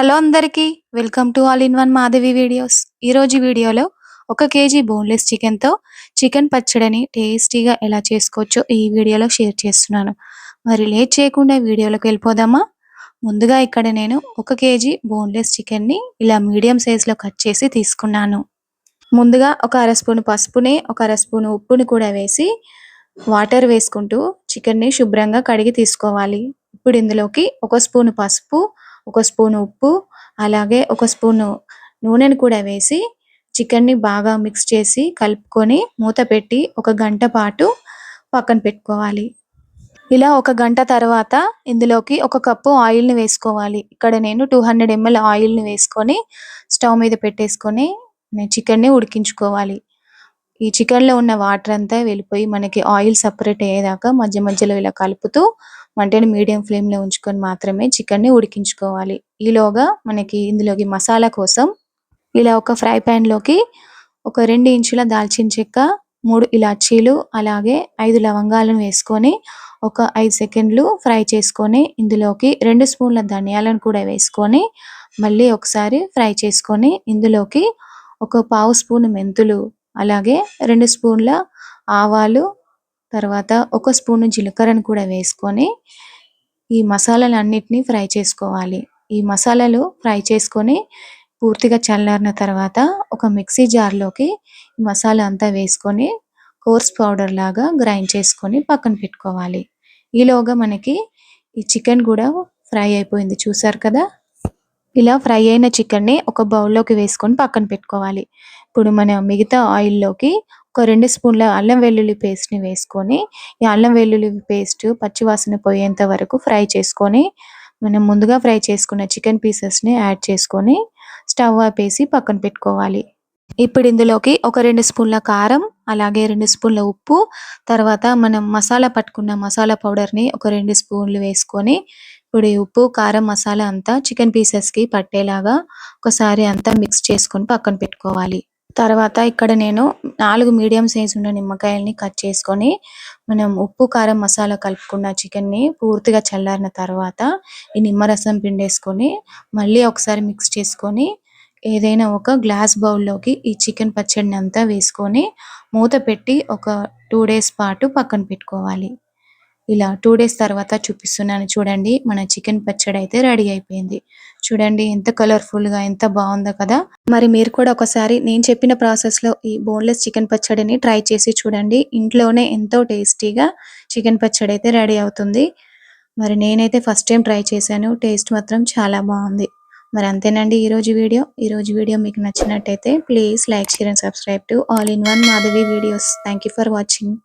Hello అందరికీ welcome to all in one Madhavi videos. ఈరోజు వీడియోలో ఒక కేజీ బోన్లెస్ చికెన్తో చికెన్ పచ్చడిని టేస్టీగా ఎలా చేసుకోవచ్చో ఈ వీడియోలో షేర్ చేస్తున్నాను. మరి లేట్ చేయకుండా వీడియోలోకి వెళ్ళిపోదామా? ముందుగా ఇక్కడ నేను ఒక కేజీ బోన్లెస్ చికెన్ని ఇలా మీడియం సైజులో కట్ చేసి తీసుకున్నాను. ముందుగా ఒక అర స్పూన్ పసుపుని ఒక అర స్పూన్ ఉప్పుని కూడా వేసి వాటర్ వేసుకుంటూ చికెన్ని శుభ్రంగా కడిగి తీసుకోవాలి. ఇప్పుడు ఇందులోకి ఒక స్పూన్ పసుపు ఒక స్పూన్ ఉప్పు అలాగే ఒక స్పూన్ నూనెను కూడా వేసి చికెన్ని బాగా మిక్స్ చేసి కలుపుకొని మూత పెట్టి ఒక గంట పాటు పక్కన పెట్టుకోవాలి. ఇలా ఒక గంట తర్వాత ఇందులోకి ఒక కప్పు ఆయిల్ని వేసుకోవాలి. ఇక్కడ నేను టూ హండ్రెడ్ ఎంఎల్ ఆయిల్ని వేసుకొని స్టవ్ మీద పెట్టేసుకొని చికెన్ని ఉడికించుకోవాలి. ఈ చికెన్లో ఉన్న వాటర్ అంతా వెళ్ళిపోయి మనకి ఆయిల్ సపరేట్ అయ్యేదాకా మధ్య మధ్యలో ఇలా కలుపుతూ మంటని మీడియం ఫ్లేమ్లో ఉంచుకొని మాత్రమే చికెన్ని ఉడికించుకోవాలి. ఈలోగా మనకి ఇందులోకి మసాలా కోసం ఇలా ఒక ఫ్రై లోకి ఒక రెండు ఇంచుల దాల్చిన చెక్క మూడు ఇలాచీలు అలాగే ఐదు లవంగాలను వేసుకొని ఒక ఐదు సెకండ్లు ఫ్రై చేసుకొని ఇందులోకి రెండు స్పూన్ల ధనియాలను కూడా వేసుకొని మళ్ళీ ఒకసారి ఫ్రై చేసుకొని ఇందులోకి ఒక పావు స్పూన్ మెంతులు అలాగే రెండు స్పూన్ల ఆవాలు తర్వాత ఒక స్పూన్ జీలకర్రను కూడా వేసుకొని ఈ మసాలాలు అన్నిటినీ ఫ్రై చేసుకోవాలి. ఈ మసాలాలు ఫ్రై చేసుకొని పూర్తిగా చల్లారిన తర్వాత ఒక మిక్సీ జార్లోకి మసాలా అంతా వేసుకొని కోర్స్ పౌడర్ లాగా గ్రైండ్ చేసుకొని పక్కన పెట్టుకోవాలి. ఈలోగా మనకి ఈ చికెన్ కూడా ఫ్రై అయిపోయింది. చూసారు కదా? ఇలా ఫ్రై అయిన చికెన్ని ఒక బౌల్లోకి వేసుకొని పక్కన పెట్టుకోవాలి. ఇప్పుడు మన మిగతా ఆయిల్లోకి ఒక రెండు స్పూన్ల అల్లం వెల్లుల్లి పేస్ట్ని వేసుకొని ఈ అల్లం వెల్లుల్లి పేస్ట్ పచ్చివాసన పోయేంత వరకు ఫ్రై చేసుకొని మనం ముందుగా ఫ్రై చేసుకున్న చికెన్ పీసెస్ని యాడ్ చేసుకొని స్టవ్ ఆపేసి పక్కన పెట్టుకోవాలి. ఇప్పుడు ఇందులోకి ఒక రెండు స్పూన్ల కారం అలాగే రెండు స్పూన్ల ఉప్పు తర్వాత మనం మసాలా పట్టుకున్న మసాలా పౌడర్ని ఒక రెండు స్పూన్లు వేసుకొని ఇప్పుడు ఈ ఉప్పు కారం మసాలా అంతా చికెన్ పీసెస్కి పట్టేలాగా ఒకసారి అంతా మిక్స్ చేసుకొని పక్కన పెట్టుకోవాలి. తర్వాత ఇక్కడ నేను నాలుగు మీడియం సైజ్ ఉన్న నిమ్మకాయల్ని కట్ చేసుకొని మనం ఉప్పు కారం మసాలా కలుపుకున్న చికెన్ని పూర్తిగా చల్లారిన తర్వాత ఈ నిమ్మరసం పిండేసుకొని మళ్ళీ ఒకసారి మిక్స్ చేసుకొని ఏదైనా ఒక గ్లాస్ బౌల్లోకి ఈ చికెన్ పచ్చడిని అంతా వేసుకొని మూత పెట్టి ఒక టూ డేస్ పాటు పక్కన పెట్టుకోవాలి. ఇలా టూ డేస్ తర్వాత చూపిస్తున్నాను. చూడండి మన చికెన్ పచ్చడి అయితే రెడీ అయిపోయింది. చూడండి ఎంత కలర్ఫుల్గా ఎంత బాగుందో కదా. మరి మీరు కూడా ఒకసారి నేను చెప్పిన ప్రాసెస్లో ఈ బోన్లెస్ చికెన్ పచ్చడిని ట్రై చేసి చూడండి. ఇంట్లోనే ఎంతో టేస్టీగా చికెన్ పచ్చడి అయితే రెడీ అవుతుంది. మరి నేనైతే ఫస్ట్ టైం ట్రై చేశాను. టేస్ట్ మాత్రం చాలా బాగుంది. మరి అంతేనండి ఈ రోజు వీడియో. ఈ రోజు వీడియో మీకు నచ్చినట్టయితే please like share and subscribe to all in one Madhavi videos thank for watching